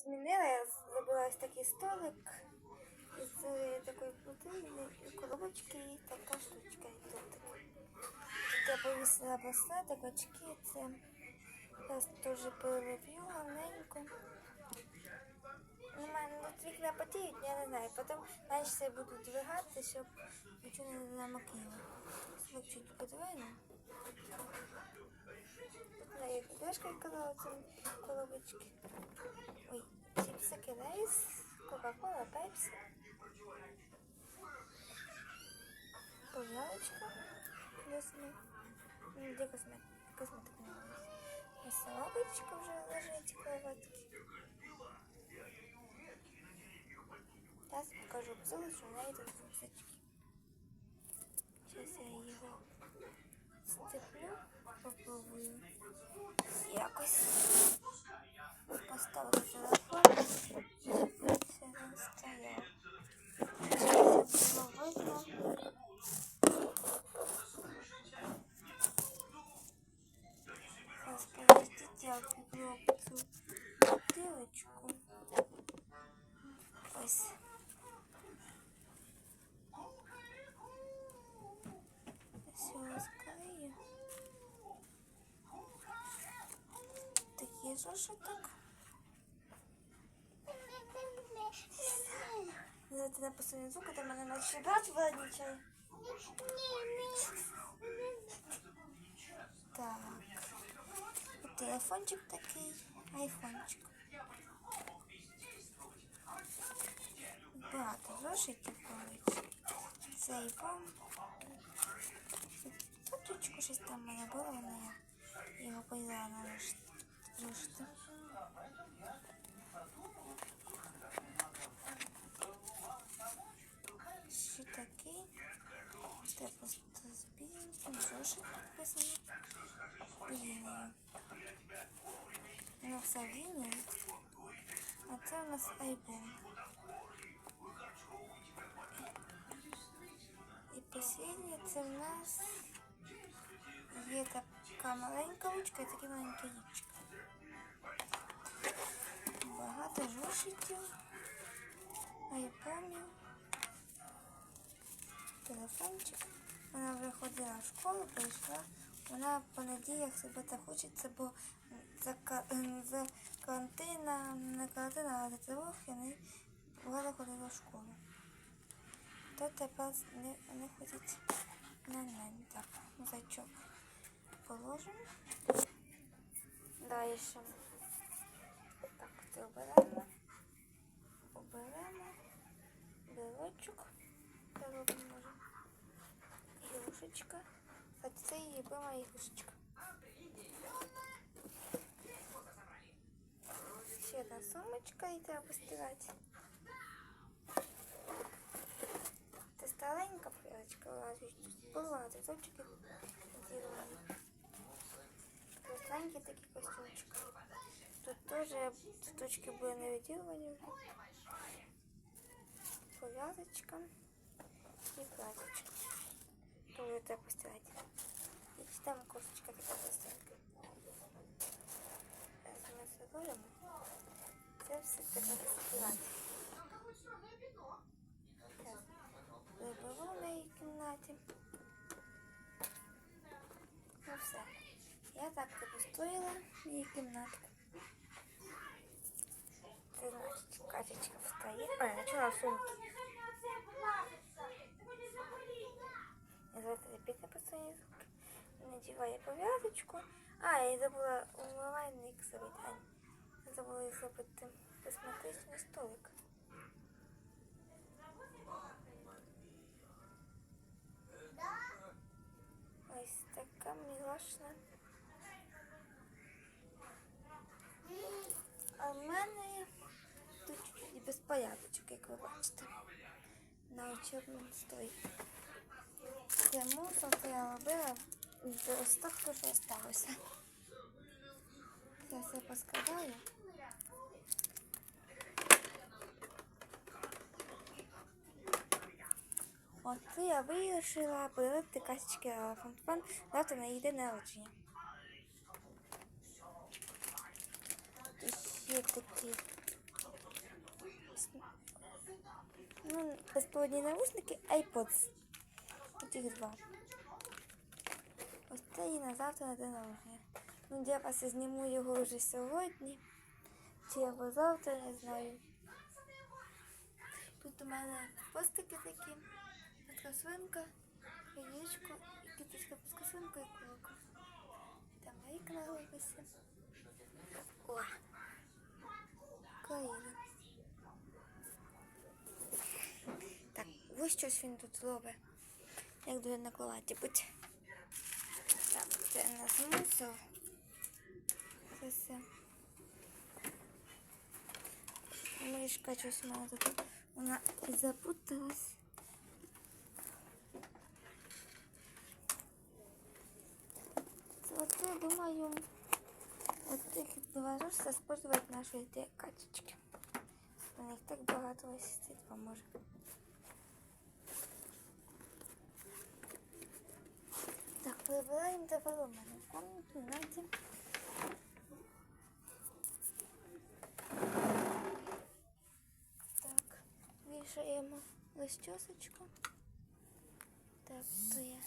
змінила, я зробила ось такий столик із такої плити, і коробочки і така штучка. І тут. Тут я повісила браслетик, очки, це зараз теж переловлю гарненько. У мене тут вікна потіють, я не знаю. Потім далі все буду двигати, щоб нічого не намокнуло. Ось чуть подвину. Дошка казала ці коробочки. Ой, чіпсики Лейс, Кока-Кола, Пепсі. Пов'ялочка. Космет. Ну, Де космет? Косметика не. Ось салаточка вже лежить в кроватці. Зараз покажу псу, що в неї тут фоксички. Зараз я його сцеплю, попробую якось поставити телефон. Все він стояв. Щоб було видно. Зараз подождіть, я куплю цю бутилочку. Ось. Все розклею. Такий зошиток. Давайте на последний звук, это мене наче брат владничає. Так. Телефончик такий, айфончик. Багато зошитів колись. Цей вам. Фоточку щось там в мене було, але я його поділа на решт- зошити. Ще такий. Це просто збій. Там зошит написано. Лінію. Ну, все лінію. А це у нас айбон. І последнє це в нас є така маленька ручка і таке маленьке лічко. Багато жушиків, айпонів, телефончик. Вона вже ходила в школу, прийшла. Вона по неділях себе так хочеться, бо за, за карантина, не карантина, а за тривог вони багато ходила в школу. То тепер не, не ходить на нань. Так, зайчок положимо. Далі. Так, це оберемо. Оберемо. Білочок. Робимо може. Ігрушечка. А це її любима ігрушечка. Ще одна сумочка і треба постирати. Це старенька пляшка, лазить. Була, це зовчики зірвані. Красивенький такий костюмчик. Тут теж штучки були не відірвані. Пов'язочка і платочка. Тоже треба постирати. І там косточка така простенька. Ми це робимо. Це все треба постирати. Виберу в моїй кімнаті. Ну все. Я так обустроїла її кімнатку. Це значить качечка встає. Ой, начала сумки. Я завтра піти по своїй сумки. Надіваю пов'язочку. А, я забула умивальник зробити. Я забула зробити косметичний столик. Ось така мілашна. А в мене тут чуть безпорядочок, як ви бачите. На вечірному столі. Мусор, це я робила з остатку, що осталося. Зараз я поскладаю. От я вирішила подарувати касочки фонтан завтра на її народження. Ще такі візьму безпроводні навушники iPods. Отих два. Ось це і на завтра на день народження. Ну, я вас зніму його вже сьогодні. Чи або завтра, не знаю. Тут у мене постики такі, така свинка, яєчко, і китичка пуска свинка і кулик. Там лайк на виписі. О! Каїна. Ось щось він тут робить. Як дуже на кроваті будь. Так, це не змусив. Це все. Мишка щось мене тут. Вона запуталась. Оце, думаю, от цих два рожця спортувати нашої качечки. У них так багато висить поможе. Так, вибираємо до мене в комнату, Наді. Так, вішаємо розчосочку. Так, то я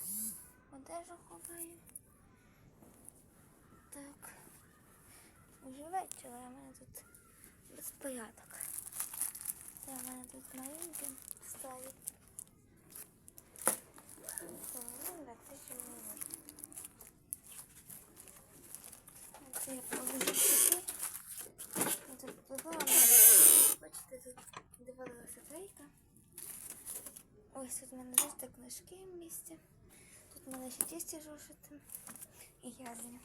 одежу ховаю. Так. Уже вечір, а в мене тут безпорядок. Це в мене тут маленьке стоїть. Це я положу сюди. Тут дивилася трейка. Ось тут в мене зошити книжки в місці. Тут в мене ще тісті жошити і язня.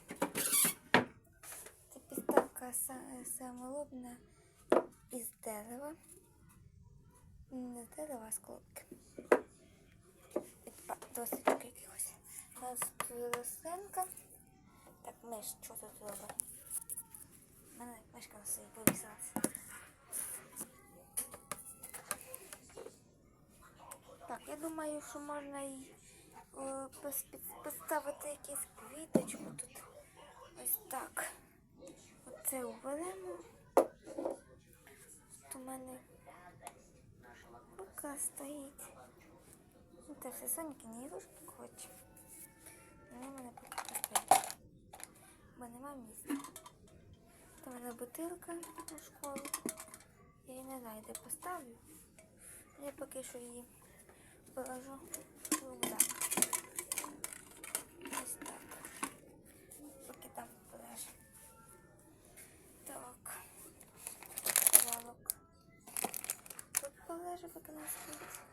Це підставка са- самолобна із дерева. Не дерева, а з. Від якихось. У нас тут. Так, миш, що тут робить? У мене мишка на собі повісилася. Так, я думаю, що можна і е, поставити якусь квіточку тут. Ось так. Оце уберемо. Тут у мене рука стоїть. Ну, Це все Соніки не ігрушки хоче. Вони мене поки стоять. Бо нема місця. У мене бутилка у школу. Я її не знаю, де поставлю. Я поки що її положу в рюкзак. Ось так. Поки там полежу. Так. Валок. Тут полежу, поки не спить.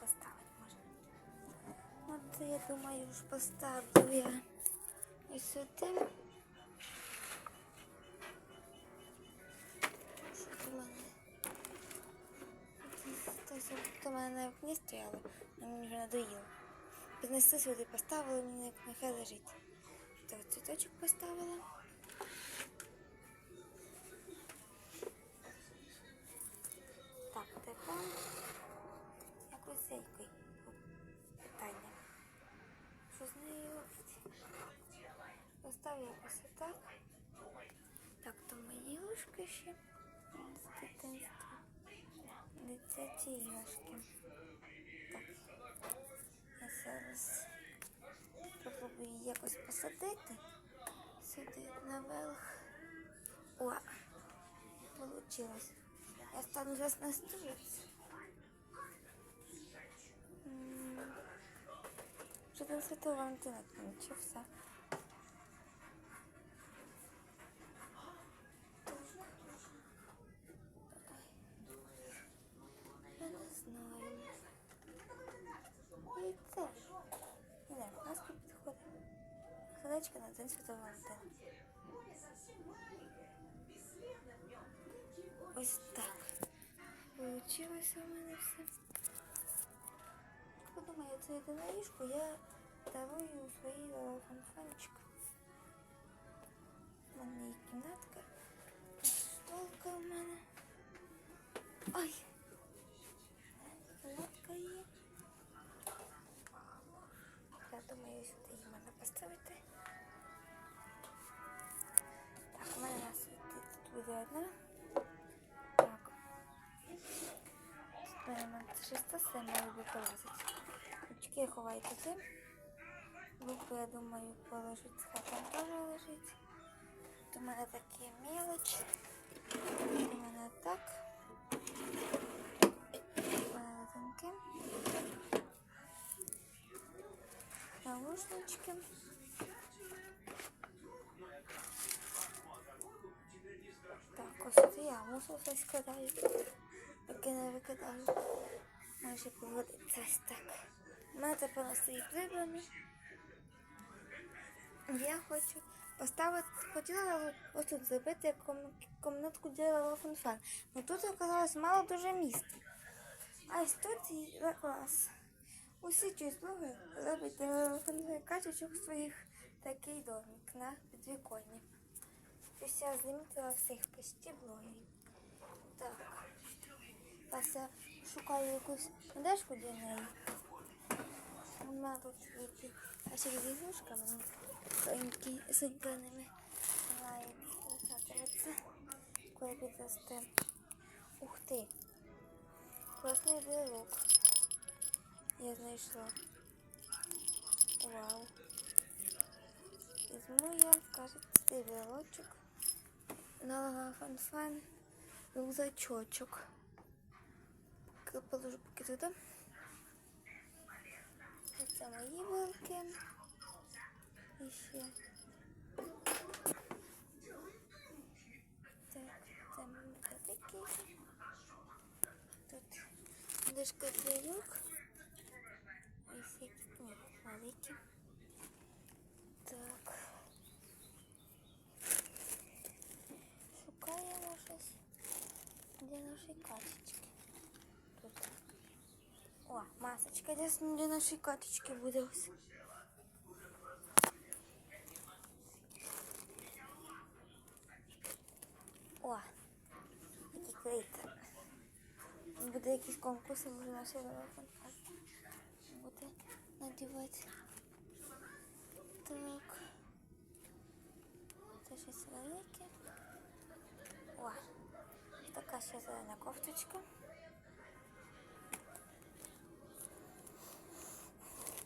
Поставити можна. От я думаю, ж поставлю я і сюди. У мене? На вікні стояли, але мені вже надоїло. Піднесли сюди, поставили, мені нехай лежить. Так, цвіточок поставила. Поставлю якось отак. Так, то мої іграшки ще з дитинства. Дитячі іграшки. Так. Я зараз спробую її якось посадити сюди наверх. О! Получилось. Я стану зараз на стулиці. Що там Святого Валентина кончився? Сердечко на день Святого Валентина. Ось так. Получилося у мене все. Подумаю, це йде на ліжку, я дарую свої фанфанчик. У мене є кімнатка. Тут Столка у мене. Ай! Кімнатка є. Я думаю, сюди її можна поставити. Тут. Так. Все має бути вилазити. Ховай туди. Луку, я думаю, положить, хай там теж лежить. У мене такі мелочі. Тут у мене так. У мене танки. Наушнички. Тут я мусор складаю. Поки не викидаю. Може поводиться ось так. Мене тепер на свої прибрані. Я хочу поставити, хотіла ось тут зробити ком- комнатку для фанфан. Ну тут оказалось мало дуже місця. А ось тут і клас. Усі числові роблять фанфан качечок своїх такий домик на підвіконні. Ось я замітила всіх почти блогерів. Так. Зараз я шукаю якусь модешку для неї. У мене тут ті качки з ігрушками. Сонька ними грається. Коли підросте. Ух ти. Класний брелок. Я знайшла. Вау. Візьму я, кажуть, цей брелочок. На фан-фан рюкзачочок. Поки Положу поки туди. Це мої вилки. І ще. Так, це мої великі. Тут дошка клейок. Ось які ні, маленькі. Так. Шукаємо щось для нашої качечки. Тут. О, масочка для, для нашої качечки буде. О, який клейтер. Буде якийсь конкурс, може наш телефон буде надівати. Так. Це щось велике. О, така ще зелена кофточка.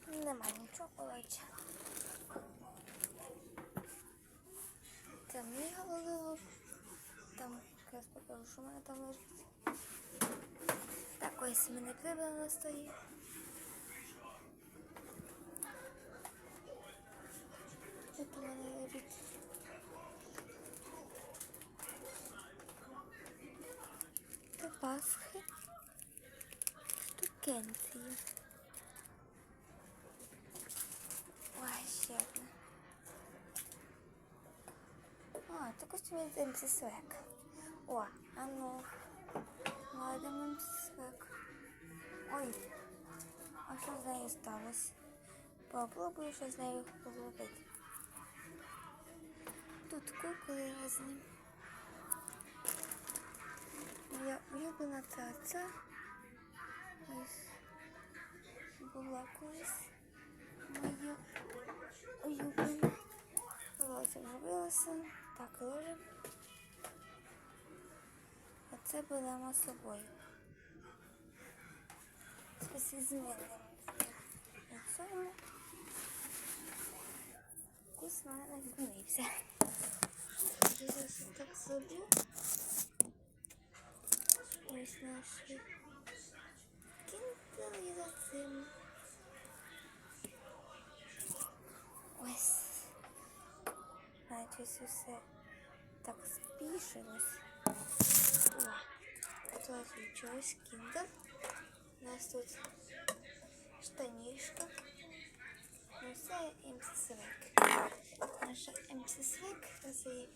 Нема нічого, коротше. Це мій головолом. Там якраз покажу, що в мене там лежить. Так, ось в мене прибрано стоїть. Тут у мене лежить. Пасхи. Штукенції. Ой, ще одна. А, це костюм МС Свек. О, а ну. Ладно, МС Свек. Ой, а що з нею сталося? Попробую що з нею поробити. Тут кукли різні. Моя улюблена цаца. Ось була колись моя улюблена. Волосся вживилася. Так, ложимо. А це беремо з собою. Щось змінимо. На цьому вкус мене змінився. Я зараз так зроблю. Ось наші кінтили за цим. Ось. Навіть ось усе так спішилось. О, тут чогось кіндер. У нас тут штанішка. Ну це МССВЕК. Наша МССВЕК. Зараз я її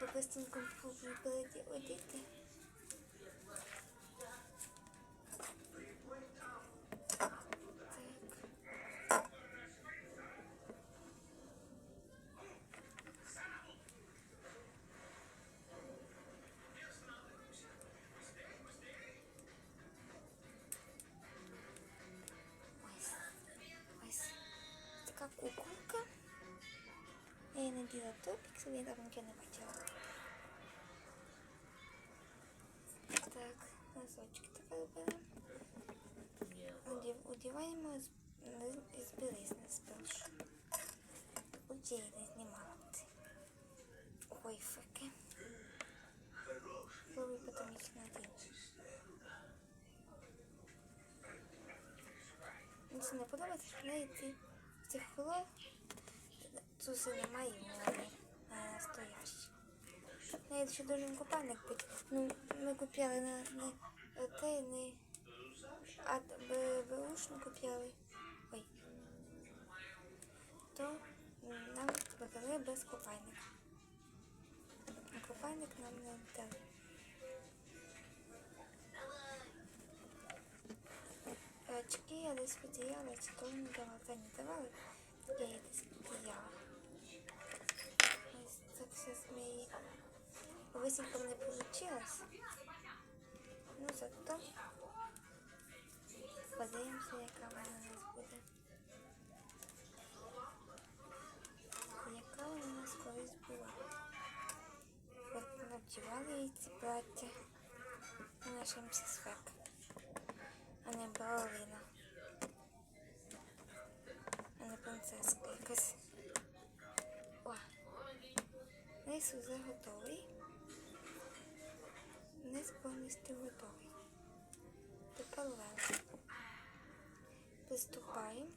по быстренькому попробую одіти. Наділа топік, собі я там не бачила. Так, носочки тепер беремо. Одів- Одіваємо з, з, білизни спершу. Її не знімала. Ой, факи. Попробуй потім їх це не подобається, що в неї ці, цих холов цуси немає в мене а настоящі. В ще дуже купальник під. Ну, ми купляли на не отей, не а б- беушну купляли. Ой. То нам виклали без купальника. А купальник нам не дали. Очки я десь потеряла, чи то не давала, та не давали. Я її десь потеряла. Так все змії. Не получилось. Ну зато подивимося, яка вона у нас буде. Яка вона у нас колись була. От навдівали їй ці плаття на нашим сесфек, а не балерина. А не принцеска якась. Низ уже готовий. Низ повністю готовий. Тепер вверх. Приступаємо.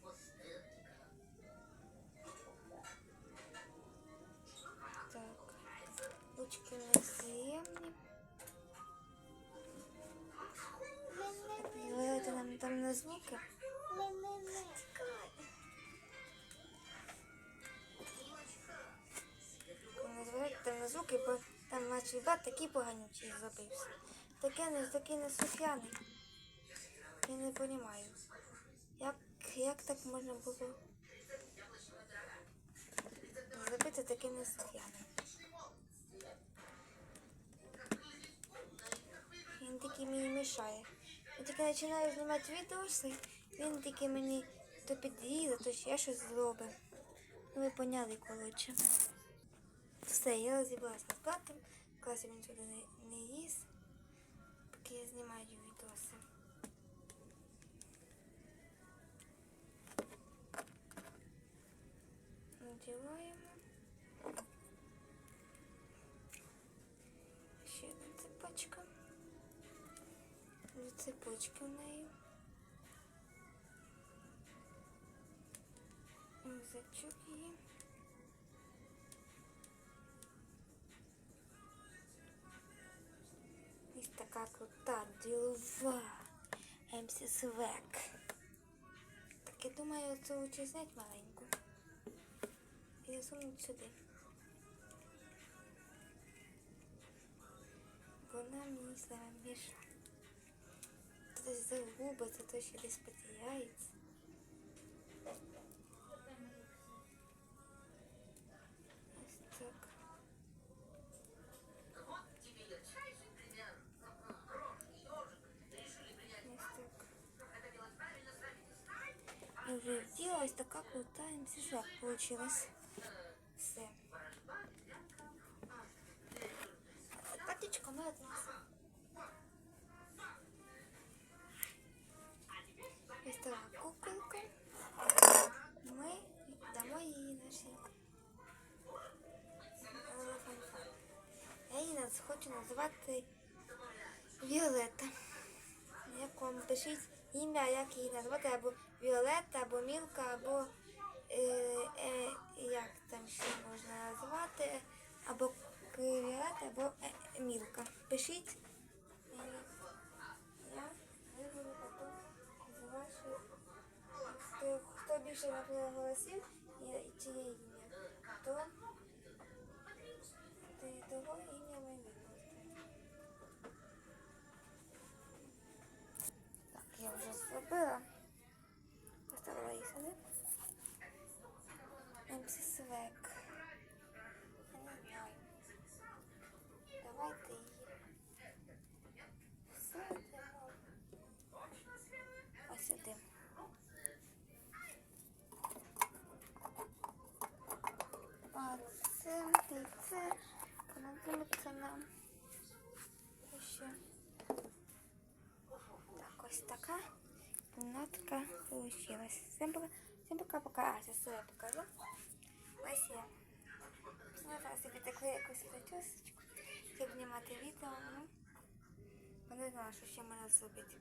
Так. Ручки нам там на звуки. На звуки, бо там наш ребят такий поганючий зробився. Таке не такий не сухяний. Я не розумію. Як, як так можна було зробити таке несух'яним? Він такий мені мішає. Я тільки починаю знімати відоси, він тільки мені то підріза, то ще щось зробить. Ну ви поняли, коротше. Все, я розібралася з братом. Класі він сюди не, не їсть, поки я знімаю відоси. Надіваємо. Ще одна цепочка. Дві цепочки в неї. Рюкзачок її. Ось вот так, ділова. МС Свек. Так я думаю, це лучше зняти маленьку. І засунуть сюди. Вона мені зараз мішає. То загубиться, то ще десь потеряється. Крута МСЗ получилась. Все. Патичку ми віднесемо. Ось така куколка. Дамо її нашій елефанфан. Я її нас хочу називати Віолетта. Як вам пишіть ім'я, як її назвати, або Віолетта, або Мілка, або як там ще можна назвати, або Віолетта, або е, Мілка. Пишіть. Е, Я виберу потім з ваших. Хто, більше наприклад, голосів, і чиє ім'я, то ти- того ім'я ми. Так, я вже зробила. Поставила її сюди. Свек. Я не знаю. Давайте її. Садимо. Ось. А це все понадобиться нам. Ще. Так, ось така кімнатка получилась. Всім пока. Всім пока-пока. А, зараз я покажу. Ось я. Ну, зараз собі таку якусь причосочку, щоб знімати відео. Ну, не знаю, що ще можна зробити.